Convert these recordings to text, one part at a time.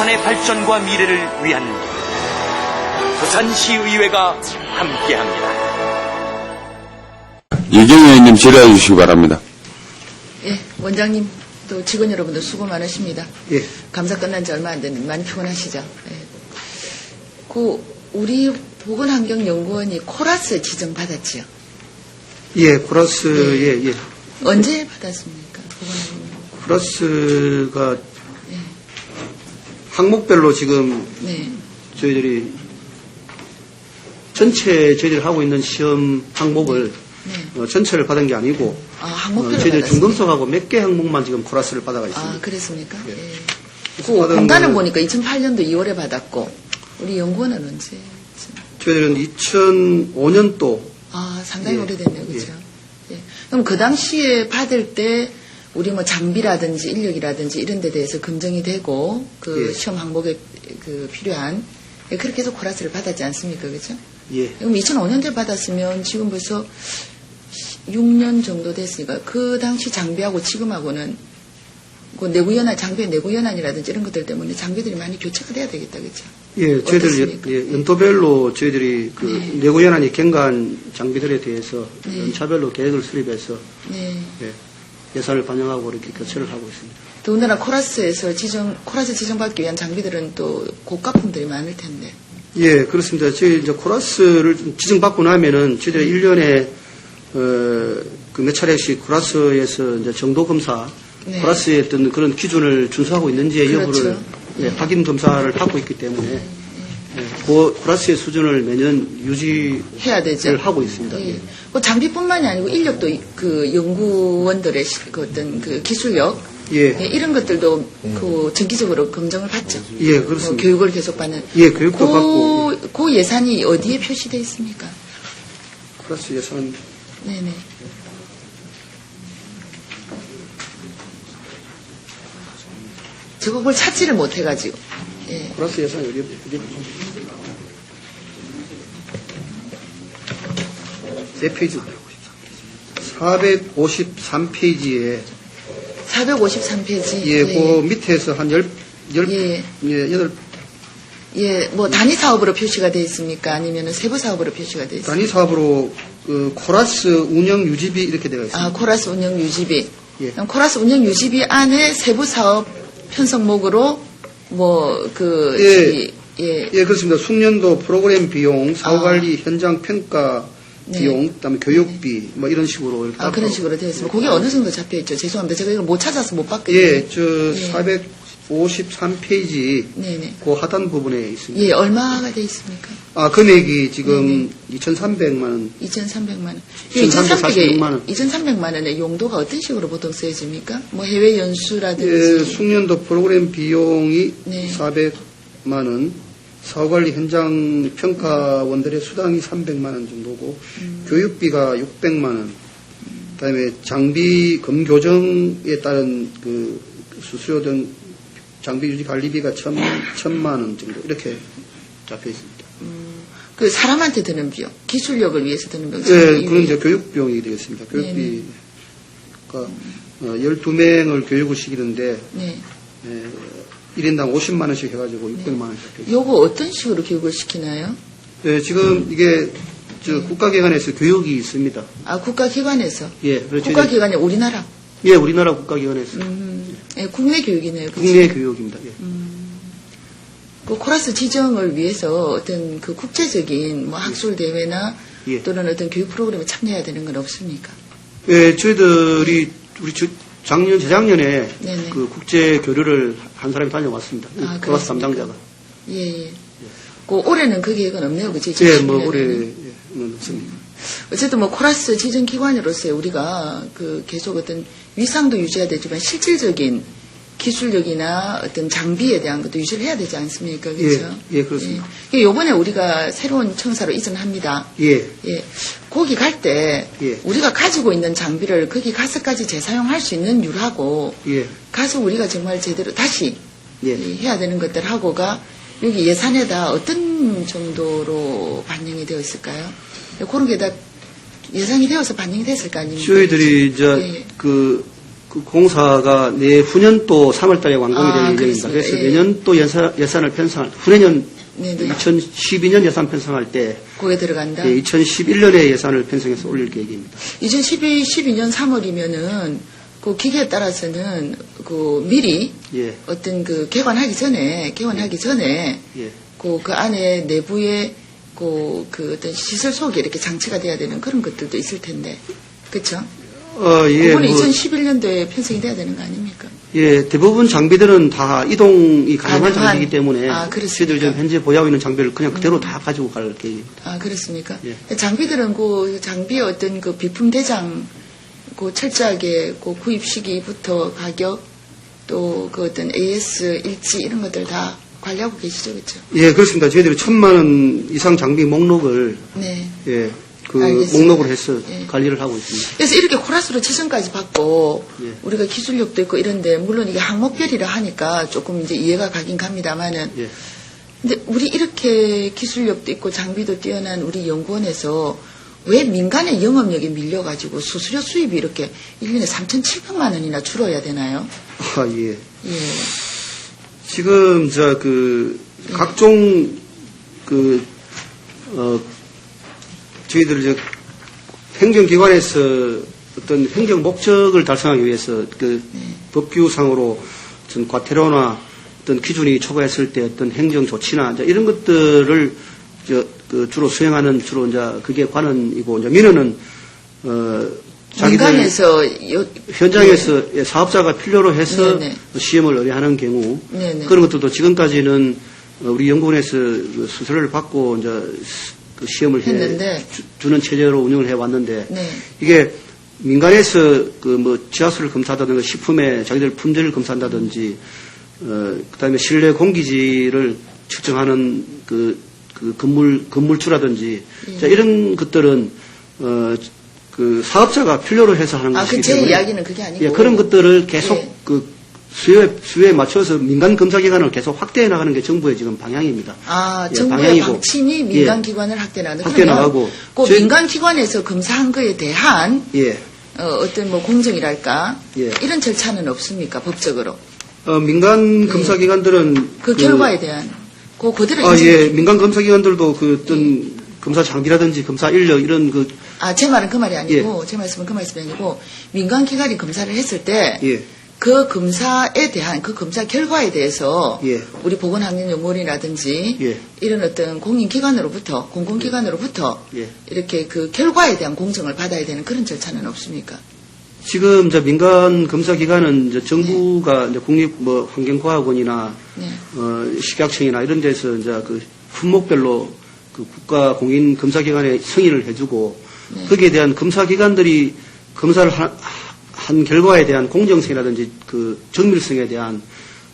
부산의 발전과 미래를 위한 부산시의회가 함께합니다. 이경 의원님 질의해 주시기 바랍니다. 예, 원장님 또 직원 여러분들 수고 많으십니다. 예. 감사 끝난 지 얼마 안 됐는데 많이 피곤하시죠? 예. 그 우리 보건환경연구원이 코라스 지정 받았지요. 예, 코러스, 네. 예, 예. 언제 받았습니까? 보건환경연구원. 코러스가 항목별로 지금 네. 저희들이 전체 저희들이 하고 있는 시험 항목을 네. 어, 전체를 받은 게 아니고 아, 어, 항목별로 저희들 받았습니까? 중금속하고 몇 개 항목만 지금 코러스를 받아가 있습니다. 아, 그랬습니까? 예. 예. 그래서 그 거는 보니까 2008년도 2월에 받았고 우리 연구원은 언제? 저희들은 2005년도 아, 상당히 예. 오래됐네요. 그죠? 예. 그럼 그 당시에 받을 때 우리 뭐 장비라든지 인력이라든지 이런 데 대해서 검증이 되고 그 예. 시험 항목에 그 필요한 예, 그렇게 해서 코라스를 받았지 않습니까? 그죠? 예, 그럼 2005년도에 받았으면 지금 벌써 6년 정도 됐으니까 그 당시 장비하고 지금하고는 그 내부 연한 장비의 내부 연한이라든지 이런 것들 때문에 장비들이 많이 교체가 돼야 되겠다. 그죠? 예, 저희들? 예, 연도별로 저희들이 그 네. 내구연한이 경과한 장비들에 대해서 네. 연차별로 계획을 수립해서 네. 예, 예산을 반영하고 이렇게 교체를 하고 있습니다. 더군다나 코라스에서 지정, 코라스 지정받기 위한 장비들은 또 고가품들이 많을 텐데. 예, 그렇습니다. 저희 이제 코라스를 지정받고 나면은 저희들이 음. 일년에 어, 그 몇 차례씩 코라스에서 이제 정도 검사, 네. 코라스의 어떤 그런 기준을 준수하고 있는지의 그렇죠. 여부를 예, 확인 검사를 받고 있기 때문에 예, 그 코라스의 수준을 매년 유지를 해야 되죠. 하고 있습니다. 예. 그 장비뿐만이 아니고 인력도 이- 그 연구원들의 시- 그 어떤 그 기술력 예, 예, 이런 것들도 그 정기적으로 검증을 받죠. 예, 뭐 그렇습니다. 교육을 계속 받는. 예, 교육도 받고 그, 그 예산이 어디에 표시되어 있습니까? 코라스 예산 네네. 저거 그걸 찾지를 못해가지고. 예. 코라스 예산 어디 어디 네 페이지 453페이지에 453페이지. 예, 그 밑에서 한 열, 열, 예. 예, 여덟, 예, 뭐 단위 사업으로 표시가 되어 있습니까? 아니면 세부 사업으로 표시가 되어 있습니까? 단위 사업으로 그 코라스 운영 유지비 이렇게 되어 있습니다. 아, 코라스 운영 유지비. 예. 그럼 코라스 운영 유지비 안에 세부 사업 편성목으로 뭐그 예. 예. 예, 그렇습니다. 숙련도 프로그램 비용, 사후관리 현장 평가 아. 네. 비용, 그다음에 교육비 뭐 이런 식으로 아, 그런 식으로 되어 있습니다. 그게 어느 정도 잡혀 있죠? 죄송합니다. 제가 이걸 못 찾아서 못 봤거든요. 예, 저 예. 453페이지 네네. 그 하단 부분에 있습니다. 예, 얼마가 되어 있습니까? 아, 금액이 지금 네, 2,300만 원. 2,300만 원. 2,346만 원. 2,300만 원의 용도가 어떤 식으로 보통 쓰여집니까? 뭐 해외 예, 연수라든지. 숙련도 프로그램 비용이 네. 400만 원, 사후관리 현장 평가원들의 수당이 300만 원 정도고, 음. 교육비가 600만 원, 그다음에 장비 검교정에 따른 그 수수료 등 장비 유지 관리비가 천, 천만 원 정도 이렇게 잡혀 있습니다. 그 사람한테 드는 비용, 기술력을 위해서 드는 비용. 예, 이- 그건 이제 교육 비용이 되겠습니다. 교육비가 어, 12명을 교육을 시키는데 네. 예, 1인당 50만 원씩 해가지고 600만 원씩. 네. 요거 어떤 식으로 교육을 시키나요? 예, 지금 이게 저 국가기관에서 교육이 있습니다. 아, 국가기관에서. 예, 그렇죠. 국가기관이 우리나라. 예, 우리나라 국가기관에서 음, 예, 국내 교육이네요. 그치? 국내 교육입니다. 예. 그 코라스 지정을 위해서 어떤 그 국제적인 뭐 학술 대회나 예. 또는 어떤 교육 프로그램에 참여해야 되는 건 없습니까? 예, 저희들이 우리 저- 작년 재작년에 네네. 그 국제 교류를 한 사람이 다녀왔습니다. 아, 그렇습니까? 담당자가. 예, 예. 그 올해는 그 계획은 없네요. 그치? 예, 뭐 2011년에는. 올해는 없습니다. 어쨌든 뭐 코라스 지정 기관으로서 우리가 그 계속 어떤 위상도 유지해야 되지만 실질적인 기술력이나 어떤 장비에 대한 것도 유지를 해야 되지 않습니까? 그렇죠? 예, 예, 그렇습니다. 예. 요번에 우리가 새로운 청사로 이전합니다. 예, 예. 거기 갈 때 예. 우리가 가지고 있는 장비를 거기 가서까지 재사용할 수 있는 율하고 예, 가서 우리가 정말 제대로 다시 예. 이 해야 되는 것들 하고가 여기 예산에다 어떤 정도로 반영이 되어 있을까요? 그런 게 다 예상이 되어서 반영이 됐을 거 아닙니까? 저희들이 이제 예, 예. 그그 공사가 내후년도 3월달에 완공이 아, 될 예정입니다. 그렇습니다. 그래서 예. 내년도 예산, 예산을 편성할 후내년 네네. 2012년 예산 편성할 때 거기에 들어간다. 2011년에 예산을 편성해서 올릴 계획입니다. 2012, 12년 3월이면은 그 기계에 따라서는 그 미리 예, 어떤 그 개관하기 전에 개관하기 전에 예. 그, 그 안에 내부에 그, 그 어떤 시설 속에 이렇게 장치가 돼야 되는 그런 것들도 있을 텐데. 그쵸? 어, 예, 그거는 뭐, 2011년도에 편성이 돼야 되는 거 아닙니까? 예, 대부분 장비들은 다 이동이 가능한 가능한- 장비이기 때문에 아, 그렇습니까? 저희들 지금 현재 보유하고 있는 장비를 그냥 그대로 다 가지고 갈 계획입니다. 아, 그렇습니까? 예. 장비들은 그 장비의 어떤 그 비품 대장 그 철저하게 그 구입 시기부터 가격 또 그 어떤 AS 일지 이런 것들 다 관리하고 계시죠, 그렇죠? 예, 그렇습니다. 저희들이 천만 원 이상 장비 목록을 네. 예, 그 알겠습니다. 목록을 해서 예. 관리를 하고 있습니다. 그래서 이렇게 코라스로 지정까지 받고 예. 우리가 기술력도 있고 이런데 물론 이게 항목별이라 하니까 조금 이제 이해가 가긴 갑니다만은 예. 근데 우리 이렇게 기술력도 있고 장비도 뛰어난 우리 연구원에서 왜 민간의 영업력에 밀려가지고 수수료 수입이 이렇게 1년에 3,700만 원이나 줄어야 되나요? 아, 예. 예. 지금 저 그 각종 그 어, 저희들 저 행정기관에서 어떤 행정 목적을 달성하기 위해서 그 법규상으로 어떤 과태료나 어떤 기준이 초과했을 때 어떤 행정 조치나 이제 이런 것들을 저, 그 주로 수행하는 주로 이제 그게 관원이고 이제 민원은 어 민간에서 요, 현장에서 예, 사업자가 필요로 해서 네네. 시험을 의뢰하는 경우 네네. 그런 것들도 지금까지는 어, 우리 연구원에서 그 수수료를 받고 이제 스- 그 시험을 해 했는데. 주, 는 체제로 운영을 해 왔는데 네. 이게 민간에서 그 뭐 지하수를 검사하다든가 식품의 자기들 품질을 검사한다든지 어 그다음에 실내 공기질을 측정하는 그, 그 건물 건물주라든지 예. 자, 이런 것들은 어 그 사업자가 필요로 해서 하는 아, 것이기 그 제 때문에 이야기는 그게 아니고. 예, 그런 것들을 계속 예. 그 수요에, 수요에 맞춰서 민간 검사 기관을 계속 확대해 나가는 게 정부의 지금 방향입니다. 아, 예, 정부의 방향이고. 방침이 민간 기관을 확대 나가는 확대 나가고. 그 저희- 민간 기관에서 검사한 거에 대한 예. 어, 떤뭐 공정이랄까 예. 이런 절차는 없습니까 법적으로 어, 민간 검사 기관들은 예. 그, 결과에 대한 그 그들의 아, 예. 민간 검사 기관들도 그 어떤 검사 장비라든지 검사 인력 이런 그 아, 제 말은 그 말이 아니고, 제 말씀은 그 말씀이 아니고, 민간 기관이 검사를 했을 때, 예. 그 검사에 대한, 그 검사 결과에 대해서, 예. 우리 보건환경연구원이라든지, 예. 이런 어떤 공인기관으로부터, 공공기관으로부터, 예. 이렇게 그 결과에 대한 공정을 받아야 되는 그런 절차는 없습니까? 지금 이제 민간 검사 기관은 이제 정부가 이제 국립 뭐 환경과학원이나 네. 어, 식약청이나 이런 데서 이제 그 품목별로 그 국가 공인 검사 기관에 승인을 해주고 네. 거기에 대한 검사 기관들이 검사를 하- 한 결과에 대한 공정성이라든지 그 정밀성에 대한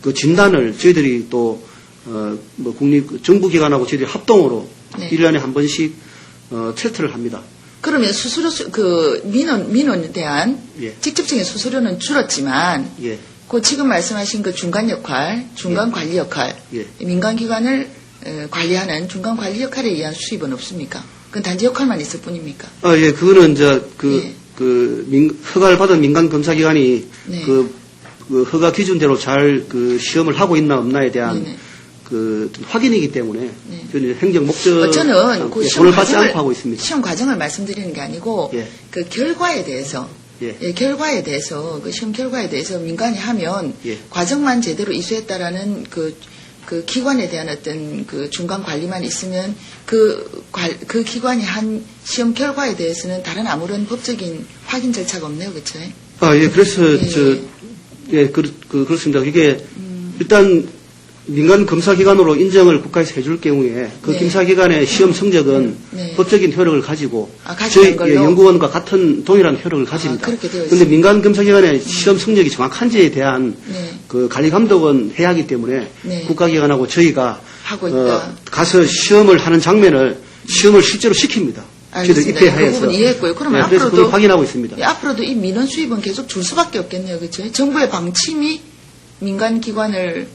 그 진단을 저희들이 또 어, 뭐 국립 정부 기관하고 저희들이 합동으로 네. 일 1년에 한 번씩 어, 테스트를 합니다. 그러면 수수료, 수- 그, 민원, 민원에 대한 예. 직접적인 수수료는 줄었지만, 예. 그 지금 말씀하신 그 중간 역할, 중간 관리 역할, 예. 민간 기관을 에, 관리하는 중간 관리 역할에 의한 수입은 없습니까? 그건 단지 역할만 있을 뿐입니까? 아, 예, 그거는 이제 그, 예. 그 민- 허가를 받은 민간 검사기관이 네. 그, 그 허가 기준대로 잘 그 시험을 하고 있나 없나에 대한 네네. 그 어떤 확인이기 때문에 네. 행정 목적 어, 저는 그 예, 시험 돈을 받지 과정을, 않고 하고 있습니다. 시험 과정을 말씀드리는 게 아니고 예. 그 결과에 대해서 예. 예, 결과에 대해서 그 시험 결과에 대해서 민간이 하면 예. 과정만 제대로 이수했다라는 그, 그 기관에 대한 어떤 그 중간 관리만 있으면 그, 관- 그 기관이 한 시험 결과에 대해서는 다른 아무런 법적인 확인 절차가 없네요, 그렇죠? 아, 예, 그래서 예. 저, 예, 그, 그, 그렇습니다. 이게 음. 일단 민간 검사기관으로 인정을 국가에서 해줄 경우에 그 네. 검사기관의 시험 성적은 네. 법적인 효력을 가지고 아, 저희 걸로? 예, 연구원과 같은 동일한 효력을 가집니다. 그렇게 되어 그런데 민간 검사기관의 시험 성적이 정확한지에 대한 네. 그 관리 감독은 해야 하기 때문에 네. 국가기관하고 저희가. 어, 가서 시험을 하는 장면을 시험을 실제로 시킵니다. 저희들. 입회하여서. 그 이해했고요. 예, 그래서 앞으로도- 그걸 확인하고 있습니다. 예, 앞으로도 이 민원 수입은 계속 줄 수밖에 없겠네요, 그렇죠? 정부의 방침이 민간 기관을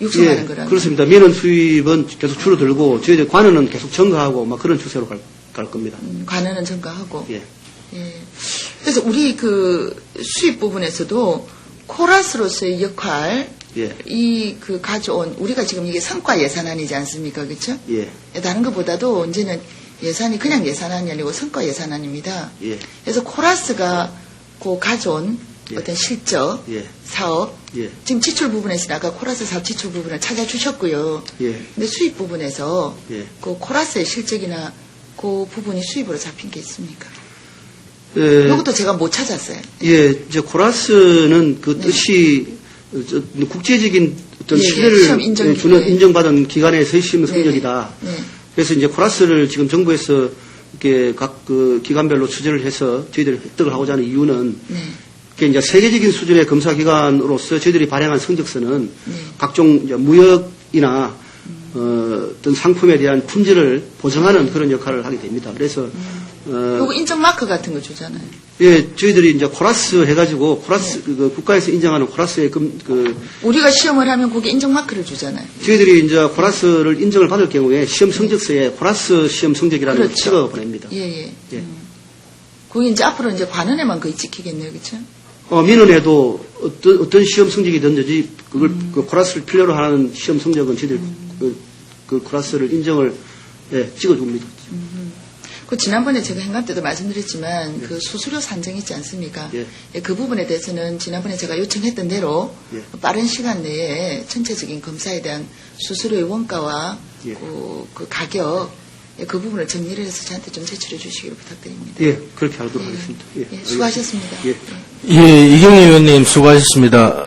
육성하는 예, 거라는. 그렇습니다. 민원 수입은 계속 줄어들고 저희들 관원은 계속 증가하고 막 그런 추세로 갈, 갈 겁니다. 음, 관원은 증가하고. 예. 예. 그래서 우리 그 수입 부분에서도 코라스로서의 역할, 예. 이그 가져온 우리가 지금 이게 성과 예산안이지 않습니까, 그렇죠? 예. 다른 것보다도 이제는 예산이 그냥 예산안이 아니고 성과 예산안입니다. 예. 그래서 코라스가 그 가져온 예. 어떤 실적, 예. 사업, 예. 지금 지출 부분에서 아까 코라스 사업 지출 부분을 찾아주셨고요. 예. 근데 수입 부분에서 예. 그 코라스의 실적이나 그 부분이 수입으로 잡힌 게 있습니까? 예. 이것도 제가 못 찾았어요. 예, 이제 코라스는 그 네. 뜻이 어, 저, 국제적인 어떤 예, 예, 신뢰를 시험 인정 예, 주는 기회. 인정받은 기관에서의 시험 네, 성적이다. 네. 그래서 이제 코라스를 지금 정부에서 이렇게 각 그 기관별로 추제를 해서 저희들이 획득을 하고자 하는 이유는 네. 그게 이제 세계적인 수준의 검사 기관으로서 저희들이 발행한 성적서는 네. 각종 무역이나 어, 어떤 상품에 대한 품질을 보증하는 그런 역할을 하게 됩니다. 그래서 어, 요거 인정 마크 같은 거 주잖아요. 예, 저희들이 이제 코라스 해가지고 코라스 그, 그 국가에서 인정하는 코라스의 금, 그 우리가 시험을 하면 거기 인정 마크를 주잖아요. 저희들이 이제 코라스를 인정을 받을 경우에 시험 성적서에 코라스 시험 성적이라는 걸 그렇죠. 찍어 보냅니다. 예, 예. 예. 음. 거기 이제 앞으로 이제 관원에만 거의 찍히겠네요, 그렇죠? 어, 민원에도 어떤, 어떤 시험 성적이든지 그걸 그 코라스를 필요로 하는 시험 성적은 저희들 그, 그 코라스를 인정을 예, 찍어줍니다. 그 지난번에 제가 행감 때도 말씀드렸지만 그 수수료 산정 있지 않습니까? 예. 예, 그 부분에 대해서는 지난번에 제가 요청했던 대로 예. 빠른 시간 내에 전체적인 검사에 대한 수수료의 원가와 예. 그, 그 가격 예, 그 부분을 정리를 해서 저한테 좀 제출해 주시기를 부탁드립니다. 예, 그렇게 하도록 예. 하겠습니다. 예, 예, 수고하셨습니다. 예. 예. 예, 이경희 의원님 수고하셨습니다.